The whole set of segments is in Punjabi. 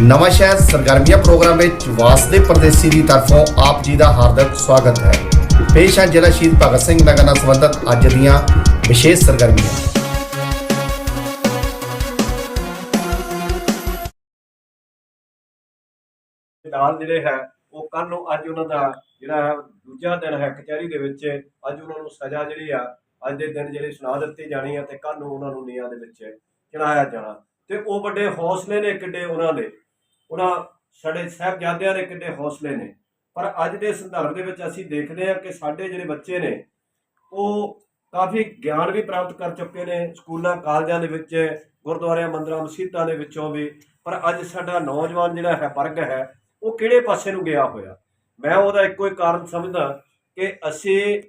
ਨਵਾਂ ਸ਼ਹਿਰ ਸਰਗਰਮੀਆਂ ਪ੍ਰੋਗਰਾਮ ਵਿੱਚ ਵਾਸਦੇ ਪਰਦੇਸੀ ਦੀ ਤਰਫੋਂ ਆਪ ਜੀ ਦਾ ਹਾਰਦਿਕ ਸਵਾਗਤ ਹੈ। ਪੇਸ਼ ਹੈ ਜ਼ਿਲ੍ਹਾ ਸ਼ਹੀਦ ਭਗਤ ਸਿੰਘ ਨਗਰ ਨਾਲ ਸੰਬੰਧਿਤ ਅੱਜ ਦੀਆਂ ਵਿਸ਼ੇਸ਼ ਸਰਗਰਮੀਆਂ। ਨਾਲ ਜਿਹੜੇ ਹੈ, ਉਹ ਕੱਲ ਨੂੰ ਅੱਜ ਉਹਨਾਂ ਦਾ ਜਿਹੜਾ ਹੈ, ਦੂਜਾ ਦਿਨ ਹੈ ਕਚਹਿਰੀ ਦੇ ਵਿੱਚ, ਅੱਜ ਉਹਨਾਂ ਨੂੰ ਸਜ਼ਾ ਜਿਹੜੀ ਆ, ਅੱਜ ਦੇ ਦਿਨ ਜਿਹੜੀ ਸੁਣਾ ਦਿੱਤੀ ਜਾਣੀ ਆ ਤੇ ਕੱਲ ਨੂੰ ਉਹਨਾਂ ਨੂੰ ਨਿਆਂ ਦੇ ਵਿੱਚ ਚੜਾਇਆ ਜਾਣਾ। ਤੇ ਉਹ ਵੱਡੇ ਹੌਸਲੇ ਨੇ ਕਿੱਡੇ ਉਹਨਾਂ ਦੇ। ਉਹਨਾਂ ਸਾਡੇ ਸਾਹਿਬਜ਼ਾਦਿਆਂ ਦੇ ਕਿੱਡੇ ਹੌਸਲੇ ਨੇ। ਪਰ ਅੱਜ ਦੇ ਸੰਦਰਭ ਦੇ ਵਿੱਚ ਅਸੀਂ ਦੇਖਦੇ ਹਾਂ ਕਿ ਸਾਡੇ ਜਿਹੜੇ ਬੱਚੇ ਨੇ, ਉਹ ਕਾਫੀ ਗਿਆਨ ਵੀ ਪ੍ਰਾਪਤ ਕਰ ਚੁੱਕੇ ਨੇ ਸਕੂਲਾਂ, ਕਾਲਜਾਂ ਦੇ ਵਿੱਚ, ਗੁਰਦੁਆਰਿਆਂ, ਮੰਦਰਾਂ, ਮਸਜਿਦਾਂ ਦੇ ਵਿੱਚੋਂ ਵੀ। ਪਰ ਅੱਜ ਸਾਡਾ ਨੌਜਵਾਨ ਜਿਹੜਾ ਹੈ, ਵਰਗ ਹੈ, ਉਹ ਕਿਹੜੇ ਪਾਸੇ ਨੂੰ ਗਿਆ ਹੋਇਆ? ਮੈਂ ਉਹਦਾ ਇੱਕੋ ਹੀ ਕਾਰਨ ਸਮਝਦਾ ਕਿ ਅਸੀਂ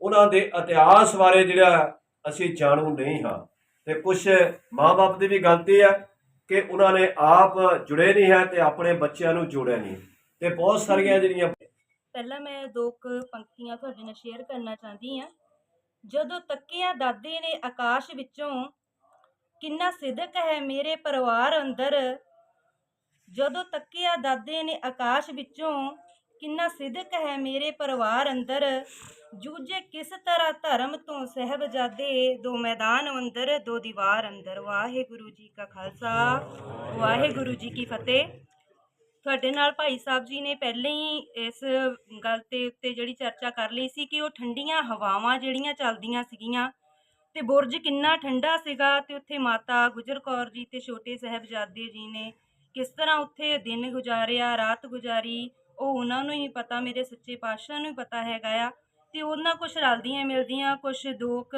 ਉਹਨਾਂ ਦੇ ਇਤਿਹਾਸ ਬਾਰੇ ਜਿਹੜਾ ਅਸੀਂ ਜਾਣੂ ਨਹੀਂ ਹਾਂ। ਤੇ ਕੁਝ ਮਾਪੇ ਦੀ ਵੀ ਗਲਤੀ ਹੈ ਕਿ ਉਹਨਾਂ ਨੇ ਆਪ ਜੁੜੇ ਨਹੀਂ ਹੈ ਤੇ ਆਪਣੇ ਬੱਚਿਆਂ ਨੂੰ ਜੋੜਿਆ ਨਹੀਂ। ਤੇ ਬਹੁਤ ਸਾਰੀਆਂ ਜਿਹੜੀਆਂ ਪਹਿਲਾਂ ਮੈਂ ਦੋ ਕੁ ਪੰਕਤੀਆਂ ਤੁਹਾਡੇ ਨਾਲ ਸ਼ੇਅਰ ਕਰਨਾ ਚਾਹੁੰਦੀ ਹਾਂ। ਜਦੋਂ ਤੱਕਿਆ ਦਾਦੇ ਨੇ ਆਕਾਸ਼ ਵਿੱਚੋਂ, ਕਿੰਨਾ ਸਿਦਕ ਹੈ ਮੇਰੇ ਪਰਿਵਾਰ ਅੰਦਰ। ਜਦੋਂ ਤੱਕਿਆ ਦਾਦੇ ਨੇ ਆਕਾਸ਼ ਵਿੱਚੋਂ, ਕਿੰਨਾ ਸਿਦਕ ਹੈ ਮੇਰੇ ਪਰਿਵਾਰ ਅੰਦਰ। ਜੂਝੇ ਕਿਸ ਤਰ੍ਹਾਂ ਧਰਮ ਤੋਂ ਸਹਿਬਜ਼ਾਦੇ? ਦੋ ਮੈਦਾਨ ਅੰਦਰ, ਦੋ ਦੀਵਾਰ ਅੰਦਰ। ਵਾਹਿਗੁਰੂ ਜੀ ਕਾ ਖਾਲਸਾ। ਵਾਹਿਗੁਰੂ ਜੀ ਕੀ ਫਤਿਹ। ਤੁਹਾਡੇ ਨਾਲ ਭਾਈ ਸਾਹਿਬ ਜੀ ਨੇ ਪਹਿਲਾਂ ਹੀ ਇਸ ਗੱਲ ਤੇ ਉੱਤੇ ਜਿਹੜੀ ਚਰਚਾ ਕਰ ਲਈ ਸੀ ਕਿ ਉਹ ਠੰਡੀਆਂ ਹਵਾਵਾਂ ਜਿਹੜੀਆਂ ਚੱਲਦੀਆਂ ਸੀਗੀਆਂ ਤੇ ਬੁਰਜ ਕਿੰਨਾ ਠੰਡਾ ਸੀਗਾ ਤੇ ਉੱਥੇ ਮਾਤਾ ਗੁਜਰ ਕੌਰ ਜੀ ਤੇ ਛੋਟੇ ਸਾਹਿਬਜ਼ਾਦੇ ਜੀ ਨੇ ਕਿਸ ਤਰ੍ਹਾਂ ਉੱਥੇ ਦਿਨ ਗੁਜ਼ਾਰਿਆ, ਰਾਤ ਗੁਜ਼ਾਰੀ, ਉਹ ਉਹਨਾਂ ਨੂੰ ਹੀ ਪਤਾ, ਮੇਰੇ ਸੱਚੇ ਪਾਤਸ਼ਾਹ ਨੂੰ ਹੀ ਪਤਾ ਹੈਗਾ ਆ। ਤੇ ਉਹਨਾਂ ਕੁਝ ਰਲਦੀਆਂ ਮਿਲਦੀਆਂ ਕੁਝ ਦੋਕ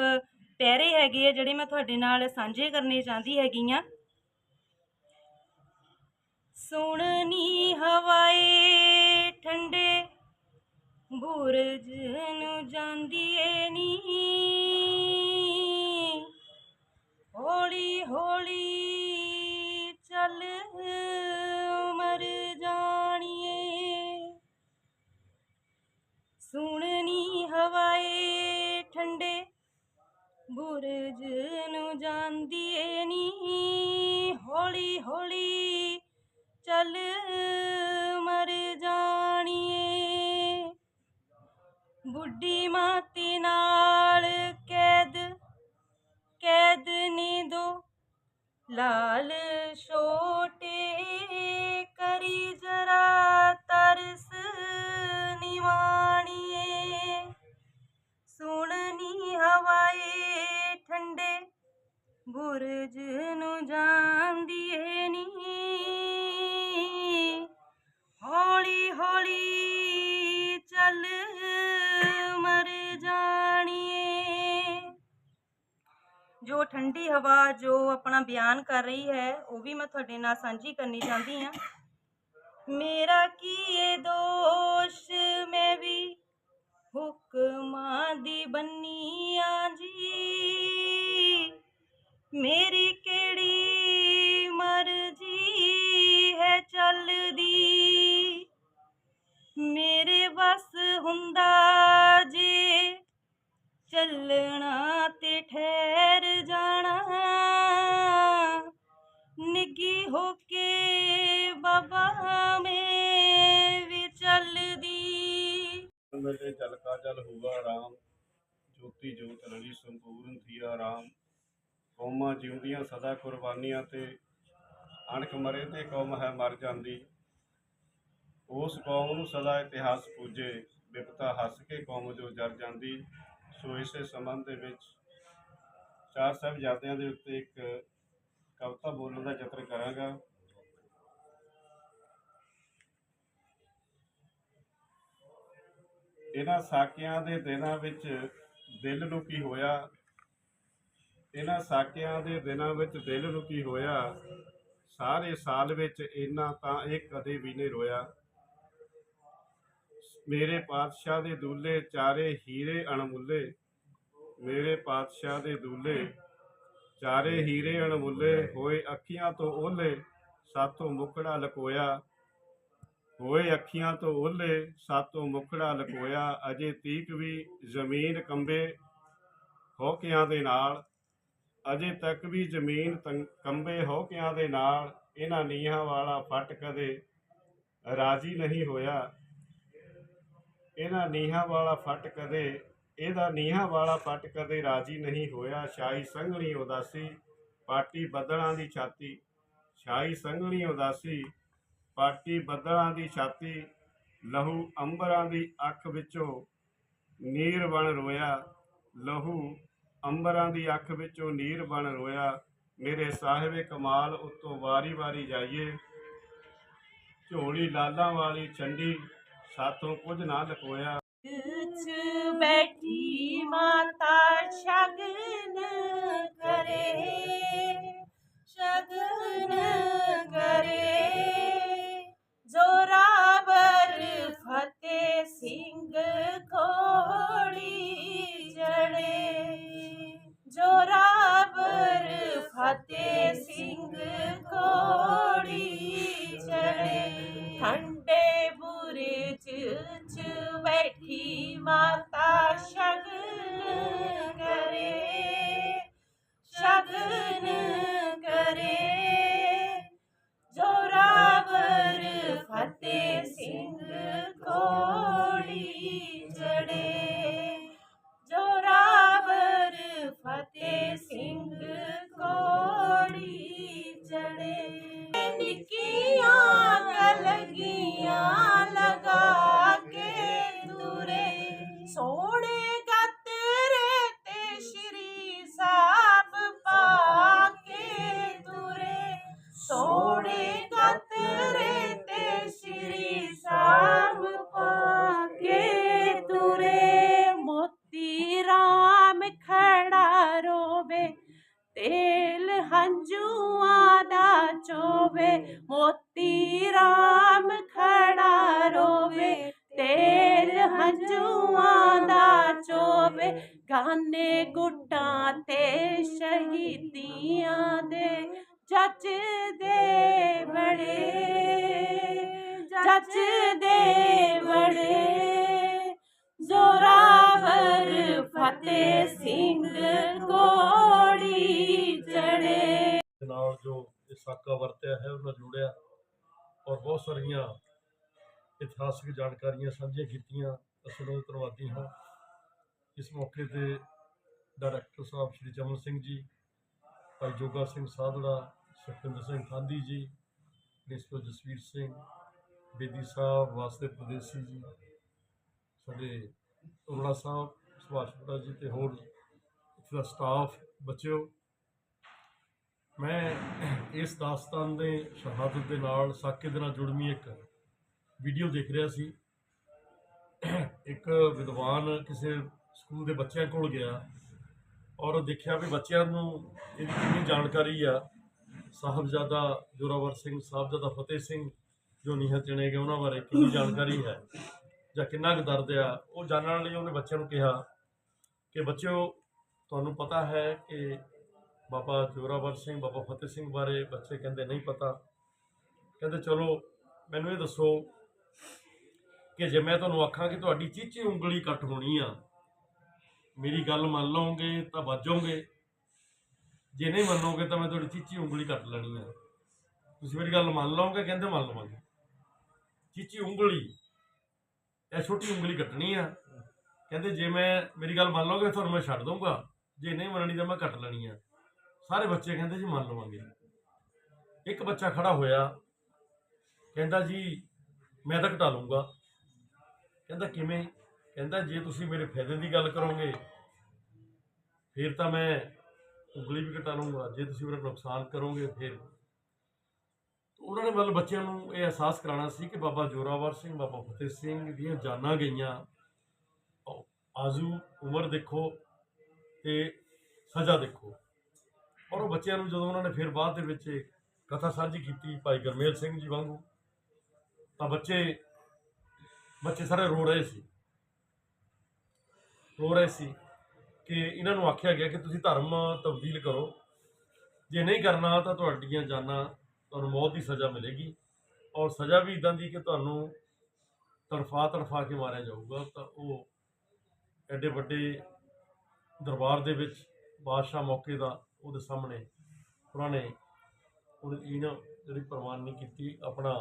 ਪੈਰੇ ਹੈਗੇ ਆ ਜਿਹੜੇ ਮੈਂ ਤੁਹਾਡੇ ਨਾਲ ਸਾਂਝੇ ਕਰਨੇ ਚਾਹੁੰਦੀ ਹੈਗੀ ਆ। ਸੁਣਨੀ ਹਵਾਏ ਠੰਡੇ ਬੁਰਜ ਨੂੰ ਜਾਂਦੀ ਏ ਨੀ ਹੌਲੀ ਹੌਲੀ ਬੁਰਜ ਨੂੰ ਜਾਂਦੀ ਏ ਨੀ। ਹੌਲੀ ਹੌਲੀ ਚੱਲ ਮਰ ਜਾਣੀਏ। ਬੁੱਢੀ ਮਾਤੀ ਨਾਲ ਕੈਦ ਕੈਦ ਨੀ ਦੋ। ਲਾਲ ਬੁਰਜ ਨੂੰ ਜਾਂਦੀ ਏ ਨੀ ਹੌਲੀ ਹੌਲੀ ਚੱਲ ਮਰ ਜਾਣੀਏ ਜੋ ਠੰਡੀ ਹਵਾ ਜੋ ਆਪਣਾ ਬਿਆਨ ਕਰ ਰਹੀ ਹੈ ਉਹ ਵੀ ਮੈਂ ਤੁਹਾਡੇ ਨਾਲ ਸਾਂਝੀ ਕਰਨੀ ਚਾਹੁੰਦੀ ਹਾਂ ਮੇਰਾ ਕੀ ਇਹ ਦੋਸ਼ ਮੈਂ ਵੀ ਹੁਕਮਾਂ ਦੀ ਬੰਨੀਆਂ ਜੀ ਮੇਰੀ ਕਿਹੜੀ ਮਰਜ਼ੀ ਹੈ ਚੱਲਦੀ? ਮੇਰੇ ਵੱਸ ਹੁੰਦਾ ਜੇ ਚੱਲਣਾ ਤੇ ਠਹਿਰ ਜਾਣਾ। ਨਿੱਗੀ ਹੋ ਕੇ ਬਾਬਾ ਮੇ ਵੀ ਚੱਲਦੀ। ਮੇਰੇ ਜਲ ਕਾ ਜਲ ਹੁਆ ਰਾਮ ਜੋਤੀ ਜੋਤ ਰਲੀ ਸੰਪੂਰਨ ਥੀਆ ਰਾਮ ਕੌਮਾਂ ਜਿਉਂਦੀਆਂ ਸਦਾ ਕੁਰਬਾਨੀਆਂ ਤੇ ਅਣਖ ਮਰੇ ਤੇ ਕੌਮ ਹੈ ਮਰ ਜਾਂਦੀ। ਉਸ ਕੌਮ ਨੂੰ ਸਦਾ ਇਤਿਹਾਸ ਪੂਜੇ ਵਿਪਤਾ ਹੱਸ ਕੇ ਕੌਮ ਜੋ ਜਰ ਜਾਂਦੀ। ਸੋ ਇਸੇ ਸੰਬੰਧ ਦੇ ਵਿੱਚ ਚਾਰ ਸਾਹਿਬਜ਼ਾਦਿਆਂ ਦੇ ਉੱਤੇ ਇੱਕ ਕਵਿਤਾ ਬੋਲਣ ਦਾ ਯਤਨ ਕਰਾਂਗਾ। ਇਹਨਾਂ ਸਾਕਿਆਂ ਦੇ ਦਿਨਾਂ ਵਿੱਚ ਦਿਲ ਨੂੰ ਕੀ ਹੋਇਆ ਇਹਨਾਂ ਸਾਕਿਆਂ ਦੇ ਦਿਨਾਂ ਵਿੱਚ ਦਿਲ ਨੂੰ ਕੀ ਹੋਇਆ, ਸਾਰੇ ਸਾਲ ਵਿੱਚ ਇਹਨਾਂ ਤਾਂ ਇਹ ਕਦੇ ਵੀ ਨਹੀਂ ਰੋਇਆ। ਮੇਰੇ ਪਾਤਸ਼ਾਹ ਦੇ ਦੂਲੇ ਚਾਰੇ ਹੀਰੇ ਅਣਮੁੱਲੇ, ਮੇਰੇ ਪਾਤਸ਼ਾਹ ਦੇ ਦੂਲੇ ਚਾਰੇ ਹੀਰੇ ਅਣਮੁੱਲੇ, ਹੋਏ ਅੱਖੀਆਂ ਤੋਂ ਓਲੇ ਸਾਥੋਂ ਮੁਕੜਾ ਲਕੋਇਆ। ਹੋਏ ਅੱਖੀਆਂ ਤੋਂ ਓਲੇ ਸਾਤੋਂ ਮੁਕੜਾ ਲਕੋਇਆ, ਅਜੇ ਤੀਕ ਵੀ ਜ਼ਮੀਨ ਕੰਬੇ ਹੋਕਿਆਂ ਦੇ ਨਾਲ। ਅਜੇ ਤੱਕ ਵੀ ਜ਼ਮੀਨ ਤੰ- ਕੰਬੇ ਹੋਕਿਆਂ ਦੇ ਨਾਲ ਇਹਨਾਂ ਨੀਹਾਂ ਵਾਲਾ ਫੱਟ ਕਦੇ ਰਾਜੀ ਨਹੀਂ ਹੋਇਆ। ਇਹਨਾਂ ਨੀਹਾਂ ਵਾਲਾ ਫੱਟ ਕਦੇ, ਇਹਦਾ ਨੀਹਾਂ ਵਾਲਾ ਫੱਟ ਕਦੇ ਰਾਜੀ ਨਹੀਂ ਹੋਇਆ। ਸ਼ਾਹੀ ਸੰਘਣੀ ਉਦਾਸੀ ਪਾਟੀ ਬੱਦਲਾਂ ਦੀ ਛਾਤੀ। ਸ਼ਾਹੀ ਸੰਘਣੀ ਉਦਾਸੀ ਪਾਟੀ ਬੱਦਲਾਂ ਦੀ ਛਾਤੀ। ਲਹੂ ਅੰਬਰਾਂ ਦੀ ਅੱਖ ਵਿੱਚੋਂ ਨੀਰ ਬਣ ਰੋਇਆ। ਲਹੂ ਅੰਬਰਾਂ ਦੀ ਅੱਖ ਵਿੱਚੋਂ ਨੀਰ ਬਣ ਰੋਇਆ। ਮੇਰੇ ਸਾਹਿਬੇ ਕਮਾਲ, ਉਤੋਂ ਵਾਰੀ-ਵਾਰੀ ਜਾਈਏ। ਝੋਲੀ ਲਾਲਾਂ ਵਾਲੀ ਛੰਡੀ, ਸਾਥੋਂ ਕੁਝ ਨਾ ਲਕੋਇਆ। ਗੁੱਟਾਂ ਤੇ ਸ਼ਹੀਦੀਆਂ ਦੇ ਜੱਜ ਬੜੇ ਜੱਜ ਬੜੇ ਜ਼ੋਰਾਵਰ ਫਤਿਹ ਸਿੰਘ ਕੋੜੀ ਚੜੇ ਨਾਲ ਜੋ ਸਾਕਾ ਵਰਤਿਆ ਹੈ, ਉਹਨਾਂ ਜੁੜਿਆ ਔਰ ਬਹੁਤ ਸਾਰੀਆਂ ਇਤਿਹਾਸਿਕ ਜਾਣਕਾਰੀਆਂ ਸਾਂਝੀਆਂ ਕੀਤੀਆਂ, ਅਸੀਂ ਉਹਨਾਂ ਧੰਨਵਾਦੀ ਹਾਂ। ਇਸ ਮੌਕੇ ਤੇ ਡਾਇਰੈਕਟਰ ਸਾਹਿਬ ਸ਼੍ਰੀ ਚਮਨ ਸਿੰਘ ਜੀ, ਭਾਈ ਜੋਗਾ ਸਿੰਘ ਸਾਧੜਾ ਸੁਖਿੰਦਰ ਸਿੰਘ ਖਾਂਦੀ ਜੀ, ਪ੍ਰਿੰਸੀਪਲ ਜਸਵੀਰ ਸਿੰਘ, ਬੇਦੀ ਸਾਹਿਬ ਵਾਸਤੇ ਪ੍ਰਦੇਸੀ ਜੀ, ਸਾਡੇ ਅਰੋੜਾ ਸਾਹਿਬ, ਸੁਭਾਸ਼ ਬੁੱਢਾ ਜੀ ਤੇ ਹੋਰ ਇੱਥੇ ਦਾ ਸਟਾਫ ਬੱਚਿਓ। ਮੈਂ ਇਸ ਦਾਸਤਾਨ ਦੇ ਸ਼ਹਾਦਤ ਦੇ ਨਾਲ ਸਾਕੇ ਦੇ ਨਾਲ ਜੁੜਵੀਂ ਇੱਕ ਵੀਡੀਓ ਦੇਖ ਰਿਹਾ ਸੀ। ਇੱਕ ਵਿਦਵਾਨ ਕਿਸੇ ਸਕੂਲ ਦੇ ਬੱਚਿਆਂ ਕੋਲ ਗਿਆ। ਔਰ ਦੇਖਿਆ ਵੀ ਬੱਚਿਆਂ ਨੂੰ ਇਹਦੀ ਕਿੰਨੀ ਜਾਣਕਾਰੀ ਆ। ਸਾਹਿਬਜ਼ਾਦਾ ਜੋਰਾਵਰ ਸਿੰਘ, ਸਾਹਿਬਜ਼ਾਦਾ ਫਤਿਹ ਸਿੰਘ ਜੋ ਨੀਹਾਂ ਚਿਣੇ ਗਏ, ਉਹਨਾਂ ਬਾਰੇ ਕਿੰਨੀ ਜਾਣਕਾਰੀ ਹੈ ਜਾਂ ਕਿੰਨਾ ਕੁ ਦਰਦ ਆ, ਉਹ ਜਾਣਨ ਲਈ ਉਹਨੇ ਬੱਚਿਆਂ ਨੂੰ ਕਿਹਾ ਕਿ ਬੱਚਿਓ, ਤੁਹਾਨੂੰ ਪਤਾ ਹੈ ਕਿ ਬਾਬਾ ਜੋਰਾਵਰ ਸਿੰਘ, ਬਾਬਾ ਫਤਿਹ ਸਿੰਘ ਬਾਰੇ ਬੱਚੇ ਕਹਿੰਦੇ ਨਹੀਂ ਪਤਾ। ਕਹਿੰਦੇ, ਚਲੋ, ਮੈਨੂੰ ਇਹ ਦੱਸੋ ਕਿ ਜੇ ਮੈਂ ਤੁਹਾਨੂੰ ਆਖਾਂ ਕਿ ਤੁਹਾਡੀ ਚੀਚੀ ਉਂਗਲੀ ਕੱਟ ਹੋਣੀ ਆ ਮੇਰੀ ਗੱਲ ਮੰਨ ਲਓਗੇ ਤਾਂ ਵੱਜੋਗੇ। ਜੇ ਨਹੀਂ ਮੰਨੋਗੇ ਤਾਂ ਮੈਂ ਤੁਹਾਡੀ ਚੀਚੀ ਉਂਗਲੀ ਕੱਟ ਲੈਣੀ ਆ। ਤੁਸੀਂ ਮੇਰੀ ਗੱਲ ਮੰਨ ਲਓਗੇ, ਕਹਿੰਦੇ ਮੰਨ ਲਵਾਂਗੇ ਚੀਚੀ ਉਂਗਲੀ, ਇਹ ਛੋਟੀ ਉਂਗਲੀ ਕੱਟਣੀ ਆ। ਕਹਿੰਦੇ ਜੇ ਮੈਂ ਮੇਰੀ ਗੱਲ ਮੰਨ ਲਓਗੇ ਤੁਹਾਨੂੰ ਮੈਂ ਛੱਡ ਦਊਂਗਾ। ਜੇ ਨਹੀਂ ਮੰਨਣੀ ਤਾਂ ਮੈਂ ਕੱਟ ਲੈਣੀ ਆ। ਸਾਰੇ ਬੱਚੇ ਕਹਿੰਦੇ ਜੀ ਮੰਨ ਲਵਾਂਗੇ। ਇੱਕ ਬੱਚਾ ਖੜਾ ਹੋਇਆ, ਕਹਿੰਦਾ ਜੀ ਮੈਂ ਤਾਂ ਘਟਾ ਲੂੰਗਾ ਕਹਿੰਦਾ ਕਿਵੇਂ? ਕਹਿੰਦਾ, ਜੇ ਤੁਸੀਂ ਮੇਰੇ ਫਾਇਦੇ ਦੀ ਗੱਲ ਕਰੋਗੇ, ਫਿਰ ਤਾਂ ਮੈਂ ਉਂਗਲੀ ਵੀ ਕਟਾ ਲੂੰਗਾ ਜੇ ਤੁਸੀਂ ਮੇਰਾ ਨੁਕਸਾਨ ਕਰੋਗੇ, ਫਿਰ। ਉਹਨਾਂ ਨੇ ਮਤਲਬ ਬੱਚਿਆਂ ਨੂੰ ਇਹ ਅਹਿਸਾਸ ਕਰਾਉਣਾ ਸੀ ਕਿ ਬਾਬਾ ਜੋਰਾਵਰ ਸਿੰਘ, ਬਾਬਾ ਫਤਿਹ ਸਿੰਘ ਦੀਆਂ ਜਾਨਾਂ ਗਈਆਂ। ਆਜ਼ੂ ਉਮਰ ਦੇਖੋ ਤੇ ਸਜ਼ਾ ਦੇਖੋ। ਔਰ ਉਹ ਬੱਚਿਆਂ ਨੂੰ ਜਦੋਂ ਉਹਨਾਂ ਨੇ ਫਿਰ ਬਾਅਦ ਦੇ ਵਿੱਚ ਕਥਾ ਸਾਂਝੀ ਕੀਤੀ ਭਾਈ ਗਰਮੇਲ ਸਿੰਘ ਜੀ ਵਾਂਗੂ, ਤਾਂ ਬੱਚੇ ਬੱਚੇ ਸਾਰੇ ਰੋ ਰਹੇ ਸੀ। ਰੋ ਰਹੇ ਸੀ ਕਿ ਇਹਨਾਂ ਨੂੰ ਆਖਿਆ ਗਿਆ ਕਿ ਤੁਸੀਂ ਧਰਮ ਤਬਦੀਲ ਕਰੋ। ਜੇ ਨਹੀਂ ਕਰਨਾ ਤਾਂ ਤੁਹਾਡੀਆਂ ਜਾਨਾਂ ਤੁਹਾਨੂੰ ਮੌਤ ਦੀ ਸਜ਼ਾ ਮਿਲੇਗੀ ਔਰ ਸਜ਼ਾ ਵੀ ਇਦਾਂ ਦੀ ਕਿ ਤੁਹਾਨੂੰ ਤੜਫਾ ਤੜਫਾ ਕੇ ਮਾਰਿਆ ਜਾਊਗਾ। ਤਾਂ ਉਹ ਐਡੇ ਵੱਡੇ ਦਰਬਾਰ ਦੇ ਵਿੱਚ ਬਾਦਸ਼ਾਹ ਮੌਕੇ ਦਾ ਉਹਦੇ ਸਾਹਮਣੇ ਉਹਨਾਂ ਨੇ ਉਹਦੇ ਇਹਨਾਂ ਜਿਹੜੀ ਪ੍ਰਵਾਨ ਨਹੀਂ ਕੀਤੀ, ਆਪਣਾ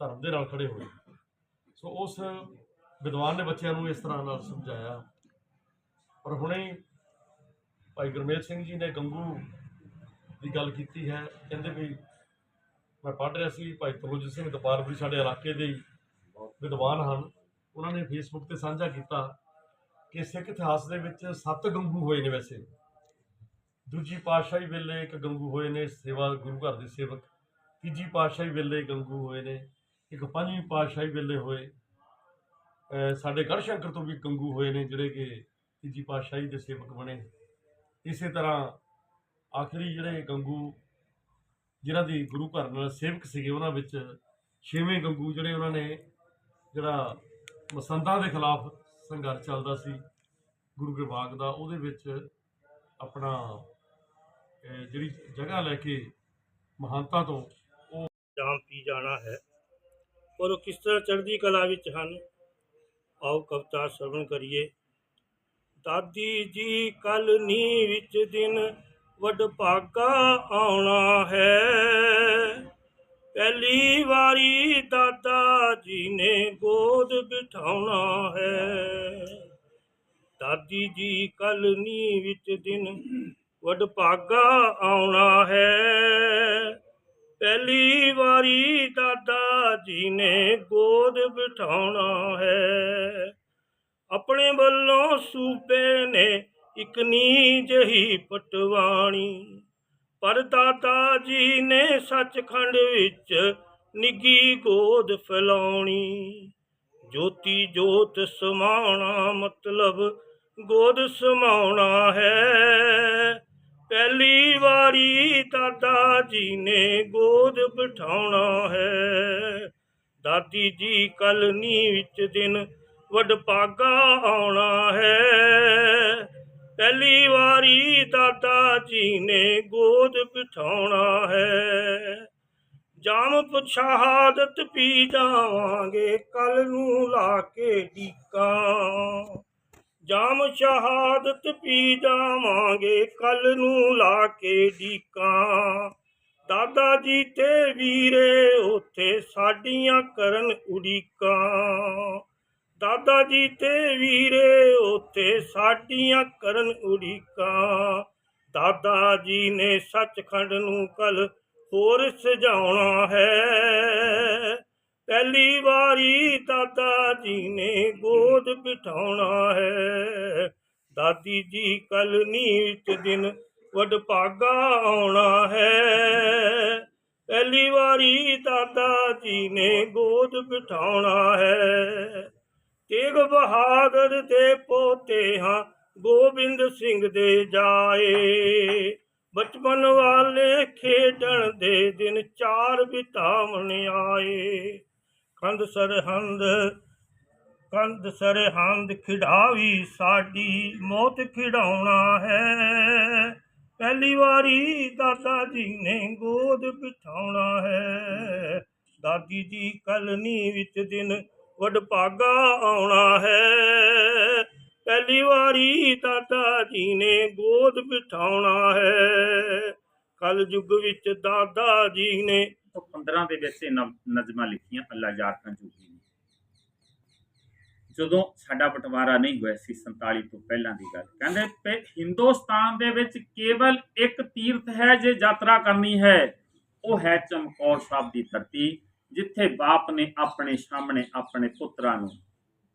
ਧਰਮ ਦੇ ਨਾਲ ਖੜੇ ਹੋਏ। ਸੋ ਉਸ ਵਿਦਵਾਨ ਨੇ ਬੱਚਿਆਂ ਨੂੰ ਇਸ ਤਰ੍ਹਾਂ ਨਾਲ ਸਮਝਾਇਆ ਪਰ ਹੁਣੇ ਭਾਈ ਗੁਰਮੇਲ ਸਿੰਘ ਜੀ ਨੇ ਗੰਗੂ ਦੀ ਗੱਲ ਕੀਤੀ ਹੈ, ਕਹਿੰਦੇ ਵੀ ਮੈਂ ਪੜ੍ਹ ਰਿਹਾ ਸੀ, ਭਾਈ ਤਰਲੋਜੀਤ ਸਿੰਘ ਦਪਾਰਪੁਰੀ ਸਾਡੇ ਇਲਾਕੇ ਦੇ ਹੀ ਵਿਦਵਾਨ ਹਨ। ਉਹਨਾਂ ਨੇ ਫੇਸਬੁੱਕ ਤੇ ਸਾਂਝਾ ਕੀਤਾ ਕਿ ਸਿੱਖ ਇਤਿਹਾਸ ਦੇ ਵਿੱਚ ਸੱਤ ਗੰਗੂ ਹੋਏ ਨੇ ਵੈਸੇ। ਦੂਜੀ ਪਾਤਸ਼ਾਹੀ ਵੇਲੇ ਇੱਕ ਗੰਗੂ ਹੋਏ ਨੇ, ਸੇਵਾ ਗੁਰੂ ਘਰ ਦੇ ਸੇਵਕ। ਤੀਜੀ ਪਾਤਸ਼ਾਹੀ ਵੇਲੇ ਗੰਗੂ ਹੋਏ ਨੇ, ਇੱਕ ਪੰਜਵੀਂ ਪਾਤਸ਼ਾਹੀ ਵੇਲੇ ਹੋਏ। ਸਾਡੇ ਗੜਸ਼ੰਕਰ ਤੋਂ ਵੀ ਗੰਗੂ ਹੋਏ ਨੇ, ਜਿਹੜੇ ਕਿ ਤੀਜੀ ਪਾਤਸ਼ਾਹੀ ਦੇ ਸੇਵਕ ਬਣੇ। ਇਸੇ ਤਰ੍ਹਾਂ ਆਖਰੀ ਜਿਹੜੇ ਗੰਗੂ, ਜਿਨ੍ਹਾਂ ਦੀ ਗੁਰੂ ਘਰ ਨਾਲ ਸੇਵਕ ਸੀਗੇ, ਉਹਨਾਂ ਵਿੱਚ ਛੇਵੇਂ ਗੰਗੂ ਜਿਹੜੇ ਉਹਨਾਂ ਨੇ ਜਿਹੜਾ ਮਸੰਦਾਂ ਦੇ ਖਿਲਾਫ ਸੰਘਰਸ਼ ਚੱਲਦਾ ਸੀ, ਗੁਰੂ ਕੇ ਦਾ, ਉਹਦੇ ਵਿੱਚ ਆਪਣਾ ਜਿਹੜੀ ਜਗ੍ਹਾ ਲੈ ਕੇ ਮਹਾਨਤਾ ਤੋਂ ਜਾਮ ਪੀ ਜਾਣਾ ਹੈ। ਪਰ ਉਹ ਕਿਸ ਤਰ੍ਹਾਂ ਚੜ੍ਹਦੀ ਕਲਾ ਵਿੱਚ ਹਨ? ਆਓ ਕਵਿਤਾ ਸ਼ਰਵਣ ਕਰੀਏ। ਦਾਦੀ ਜੀ ਕੱਲ ਨੀ ਵਿੱਚ ਦਿਨ ਵੱਡ ਭਾਗਾ ਆਉਣਾ ਹੈ। ਪਹਿਲੀ ਵਾਰੀ ਦਾਦਾ ਜੀ ਨੇ ਗੋਦ ਬਿਠਾਉਣਾ ਹੈ। ਦਾਦੀ ਜੀ ਕੱਲ ਨੀ ਵਿੱਚ ਦਿਨ ਵੱਡ ਭਾਗਾ ਆਉਣਾ ਹੈ। ਪਹਿਲੀ ਵਾਰੀ ਦਾਦਾ ਜੀ ਨੇ ਗੋਦ ਬਿਠਾਉਣਾ ਹੈ। ਆਪਣੇ ਵੱਲੋਂ ਸੂਬੇ ਨੇ ਇੱਕ ਨੀ ਜਹੀ ਪਟਵਾਣੀ। ਪਰ ਦਾਦਾ ਜੀ ਨੇ ਸੱਚਖੰਡ ਵਿੱਚ ਨਿੱਗੀ ਗੋਦ ਫੈਲਾਉਣੀ। ਜੋਤੀ ਜੋਤ ਸਮਾਉਣਾ ਮਤਲਬ ਗੋਦ ਸਮਾਉਣਾ ਹੈ। ਪਹਿਲੀ ਵਾਰੀ ਦਾਦਾ ਜੀ ਨੇ ਗੋਦ ਬਿਠਾਉਣਾ ਹੈ। ਦਾਦੀ ਜੀ ਕੱਲ ਨੀ ਵਿੱਚ ਦਿਨ ਵਡਭਾਗਾ ਆਉਣਾ ਹੈ। ਪਹਿਲੀ ਵਾਰੀ ਦਾਦਾ ਜੀ ਨੇ ਗੋਦ ਬਿਠਾਉਣਾ ਹੈ। ਜਾਮ ਸ਼ਹਾਦਤ ਪੀ ਜਾਵਾਂਗੇ ਕੱਲ ਨੂੰ ਲਾ ਕੇ ਡੀਕਾਂ। ਜਾਮ ਸ਼ਹਾਦਤ ਪੀ ਜਾਵਾਂਗੇ ਕੱਲ ਨੂੰ ਲਾ ਕੇ ਡੀਕਾਂ। ਦਾਦਾ ਜੀ ਤੇ ਵੀਰੇ, ਉੱਥੇ ਸਾਡੀਆਂ ਕਰਨ ਉਡੀਕਾਂ। ਦਾਦਾ ਜੀ ਤੇ ਵੀਰੇ, ਉੱਥੇ ਸਾਡੀਆਂ ਕਰਨ ਉਡੀਕਾਂ। ਦਾਦਾ ਜੀ ਨੇ ਸੱਚਖੰਡ ਨੂੰ ਕੱਲ ਹੋਰ ਸਜਾਉਣਾ ਹੈ। ਪਹਿਲੀ ਵਾਰੀ ਦਾਦਾ ਜੀ ਨੇ ਗੋਦ ਬਿਠਾਉਣਾ ਹੈ। ਦਾਦੀ ਜੀ ਕੱਲ ਨੀਤ ਦਿਨ ਵੱਡ ਭਾਗਾ ਆਉਣਾ ਹੈ। ਪਹਿਲੀ ਵਾਰੀ ਦਾਦਾ ਜੀ ਨੇ ਗੋਦ ਬਿਠਾਉਣਾ ਹੈ। ਤੇਗ ਬਹਾਦਰ ਦੇ ਪੋਤੇ ਹਾਂ, ਗੋਬਿੰਦ ਸਿੰਘ ਦੇ ਜਾਏ। ਬਚਪਨ ਵਾਲੇ ਖੇਡਣ ਦੇ ਦਿਨ ਚਾਰ ਬਿਤਾਵਣ ਆਏ। ਕੰਧ ਸਰਹੰਦ ਕੰਧ ਸਰਹੰਦ ਖਿਡਾਵੀ, ਸਾਡੀ ਮੌਤ ਖਿਡਾਉਣਾ ਹੈ। ਪਹਿਲੀ ਵਾਰੀ ਦਾਦਾ ਜੀ ਨੇ ਗੋਦ ਬਿਠਾਉਣਾ ਹੈ। ਦਾਦੀ ਜੀ ਕਲਨੀ ਵਿੱਚ ਦਿਨ ਵੱਡ ਆਉਣਾ ਹੈ। ਪਹਿਲੀ ਵਾਰੀ ਦਾਦਾ ਜੀ ਨੇ ਗੋਦ ਬਿਠਾਉਣਾ ਹੈ। ਕਲ ਯੁੱਗ ਵਿੱਚ ਦਾਦਾ ਜੀ ਨੇ 1915 ਦੇ ਵਿੱਚ ਨਜ਼ਮਾਂ ਲਿਖੀਆਂ ਅੱਲਾ ਯਾਰ ਖਾਂ ਜੋਗੀ ਨੇ। ਜਦੋਂ ਸਾਡਾ ਬਟਵਾਰਾ ਨਹੀਂ ਹੋਇਆ ਸੀ 47 ਤੋਂ ਪਹਿਲਾਂ ਦੀ ਗੱਲ, ਕਹਿੰਦੇ ਪੇ ਹਿੰਦੁਸਤਾਨ ਦੇ ਵਿੱਚ ਕੇਵਲ ਇੱਕ ਤੀਰਥ ਹੈ ਜੇ ਯਾਤਰਾ ਕਰਨੀ ਹੈ, ਉਹ ਹੈ ਚਮਕੌਰ ਸਾਹਿਬ ਦੀ ਧਰਤੀ। ਜਿੱਥੇ ਬਾਪ ਨੇ ਆਪਣੇ ਸਾਹਮਣੇ ਆਪਣੇ ਪੁੱਤਰਾਂ ਨੂੰ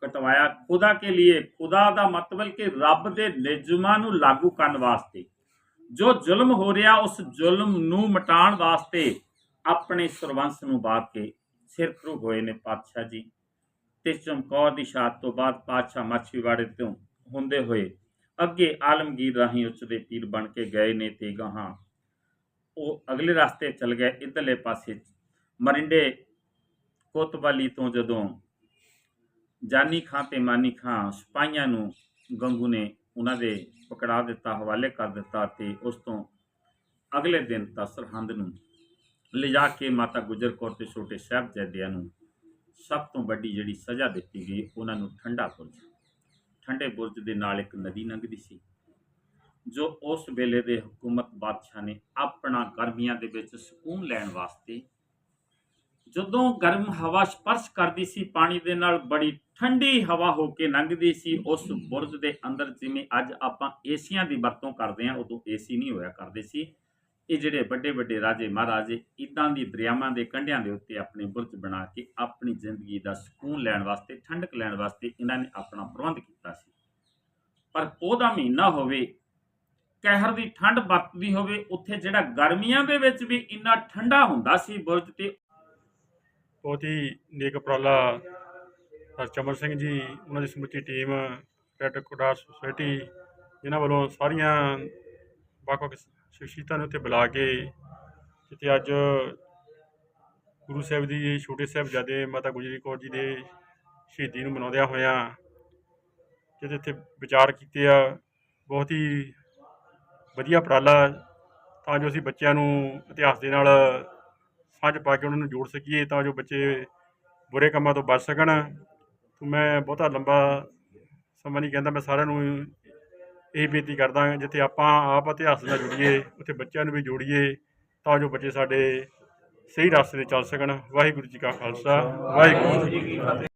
ਕਟਵਾਇਆ, ਖੁਦਾ ਕੇ ਲਈ ਖੁਦਾ ਦਾ ਮਤਲਬ ਕਿ ਰੱਬ ਦੇ ਨਿਯਮਾਂ ਨੂੰ ਲਾਗੂ ਕਰਨ ਵਾਸਤੇ। ਜੋ ਜ਼ੁਲਮ ਹੋ ਰਿਹਾ, ਉਸ ਜ਼ੁਲਮ ਨੂੰ ਮਿਟਾਉਣ ਵਾਸਤੇ ਆਪਣੇ ਸਰਵੰਸ ਨੂੰ ਬਾਤ ਕੇ ਸਿਰ ਖਰੂ ਹੋਏ ਨੇ ਪਾਤਸ਼ਾਹ ਜੀ। ਤੇ ਚਮਕੌਰ ਦੀ ਸ਼ਹਾਦਤ ਤੋਂ ਬਾਅਦ ਪਾਤਸ਼ਾਹ ਮਾਛੀਵਾੜੇ ਤੋਂ ਹੁੰਦੇ ਹੋਏ ਅੱਗੇ ਆਲਮਗੀਰ ਰਾਹੀਂ ਉੱਚਦੇ ਪੀਰ ਬਣ ਕੇ ਗਏ ਨੇ ਤੇ ਗਾਹਾਂ ਉਹ ਅਗਲੇ ਰਸਤੇ ਚਲ ਗਏ, ਇਧਰਲੇ ਪਾਸੇ ਮਰਿੰਡੇ ਕੋਤਵਾਲੀ ਤੋਂ ਜਦੋਂ ਜਾਨੀ ਖਾਂ ਤੇ ਮਾਨੀ ਖਾਂ ਸਿਪਾਹੀਆਂ ਨੂੰ ਗੰਗੂ ਨੇ ਉਹਨਾਂ ਦੇ ਪਕੜਾ ਦਿੱਤਾ, ਹਵਾਲੇ ਕਰ ਦਿੱਤਾ ਤੇ ਉਸ ਤੋਂ ਅਗਲੇ ਦਿਨ ਤਾਂ ਸਰਹੰਦ ਨੂੰ ਲਿਜਾ ਕੇ ਮਾਤਾ ਗੁਜਰ ਕੌਰ ਤੇ ਛੋਟੇ ਸਾਹਿਬਜ਼ਾਦਿਆਂ ਨੂੰ ਸਭ ਤੋਂ ਵੱਡੀ ਜਿਹੜੀ ਸਜ਼ਾ ਦਿੱਤੀ ਗਈ, ਉਹਨਾਂ ਨੂੰ ਠੰਡਾ ਬੁਰਜ। ਠੰਡੇ ਬੁਰਜ ਦੇ ਨਾਲ ਇੱਕ ਨਦੀ ਲੰਘਦੀ ਸੀ, ਜੋ ਉਸ ਵੇਲੇ ਦੇ ਹਕੂਮਤ ਬਾਦਸ਼ਾਹ ਨੇ ਆਪਣਾ ਗਰਮੀਆਂ ਦੇ ਵਿੱਚ ਸਕੂਨ ਲੈਣ ਵਾਸਤੇ ਜਦੋਂ ਗਰਮ ਹਵਾ ਸਪਰਸ਼ ਕਰਦੀ ਸੀ, ਪਾਣੀ ਦੇ ਨਾਲ ਬੜੀ ਠੰਡੀ ਹਵਾ ਹੋ ਕੇ ਲੰਘਦੀ ਸੀ, ਉਸ ਬੁਰਜ ਦੇ ਅੰਦਰ ਜਿਵੇਂ ਅੱਜ ਆਪਾਂ ਏਸੀਆਂ ਦੀ ਵਰਤੋਂ ਕਰਦੇ ਹਾਂ, ਉਦੋਂ ਏਸੀ ਨਹੀਂ ਹੋਇਆ ਕਰਦੇ ਸੀ। ਇਹ ਜਿਹੜੇ ਵੱਡੇ ਵੱਡੇ ਰਾਜੇ ਮਹਾਰਾਜੇ ਇਦਾਂ ਦੀ ਦਰਿਆਵਾਂ ਦੇ ਕੰਢਿਆਂ ਦੇ ਉੱਤੇ ਆਪਣੇ ਬੁਰਜ ਬਣਾ ਕੇ ਆਪਣੀ ਜ਼ਿੰਦਗੀ ਦਾ ਸਕੂਨ ਲੈਣ ਵਾਸਤੇ, ਠੰਡਕ ਲੈਣ ਵਾਸਤੇ ਇਹਨਾਂ ਨੇ ਆਪਣਾ ਪ੍ਰਬੰਧ ਕੀਤਾ ਸੀ। ਪਰ ਪੋਹ ਮਹੀਨਾ ਹੋਵੇ, ਕਹਿਰ ਦੀ ਠੰਡ ਵਰਤਦੀ ਹੋਵੇ, ਉੱਥੇ ਜਿਹੜਾ ਗਰਮੀਆਂ ਦੇ ਵਿੱਚ ਵੀ ਇੰਨਾ ਠੰਡਾ ਹੁੰਦਾ ਸੀ ਬੁਰਜ ਤੇ ਬਹੁਤ ਹੀ ਨੇਕ ਉਪਰਾਲਾ ਹਰਚਮਰ ਸਿੰਘ ਜੀ, ਉਹਨਾਂ ਦੀ ਸਮੁੱਚੀ ਟੀਮ ਰੈੱਡ ਕਰਾਸ ਸੁਸਾਇਟੀ, ਜਿਨ੍ਹਾਂ ਵੱਲੋਂ ਸਾਰੀਆਂ ਵੱਖ ਵੱਖ ਸ਼ਖਸੀਅਤਾਂ ਨੂੰ ਉੱਤੇ ਬੁਲਾ ਕੇ ਜਿੱਥੇ ਅੱਜ ਗੁਰੂ ਸਾਹਿਬ ਦੀ ਛੋਟੇ ਸਾਹਿਬਜ਼ਾਦੇ ਮਾਤਾ ਗੁਜਰੀ ਕੌਰ ਜੀ ਦੇ ਸ਼ਹੀਦੀ ਨੂੰ ਮਨਾਉਂਦਿਆਂ ਹੋਇਆਂ ਜਿਹਦੇ ਇੱਥੇ ਵਿਚਾਰ ਕੀਤੇ ਆ, ਬਹੁਤ ਹੀ ਵਧੀਆ ਉਪਰਾਲਾ ਤਾਂ ਜੋ ਅਸੀਂ ਬੱਚਿਆਂ ਨੂੰ ਇਤਿਹਾਸ ਦੇ ਨਾਲ ਸਾਂਝ ਪਾ ਕੇ ਉਹਨਾਂ ਨੂੰ ਜੋੜ ਸਕੀਏ ਤਾਂ ਜੋ ਬੱਚੇ ਬੁਰੇ ਕੰਮਾਂ ਤੋਂ ਬਚ ਸਕਣ। ਮੈਂ ਬਹੁਤਾ ਲੰਬਾ ਸਮਾਂ ਨਹੀਂ ਕਹਿੰਦਾ, ਮੈਂ ਸਾਰਿਆਂ ਨੂੰ ਇਹ ਬੇਨਤੀ ਕਰਦਾ ਜਿੱਥੇ ਆਪਾਂ ਆਪ ਇਤਿਹਾਸ ਨਾਲ ਜੁੜੀਏ, ਉੱਥੇ ਬੱਚਿਆਂ ਨੂੰ ਵੀ ਜੋੜੀਏ, ਤਾਂ ਜੋ ਬੱਚੇ ਸਾਡੇ ਸਹੀ ਰਸਤੇ ਤੇ ਚੱਲ ਸਕਣ। ਵਾਹਿਗੁਰੂ ਜੀ ਕਾ ਖਾਲਸਾ, ਵਾਹਿਗੁਰੂ ਜੀ ਕੀ ਫਤਿਹ।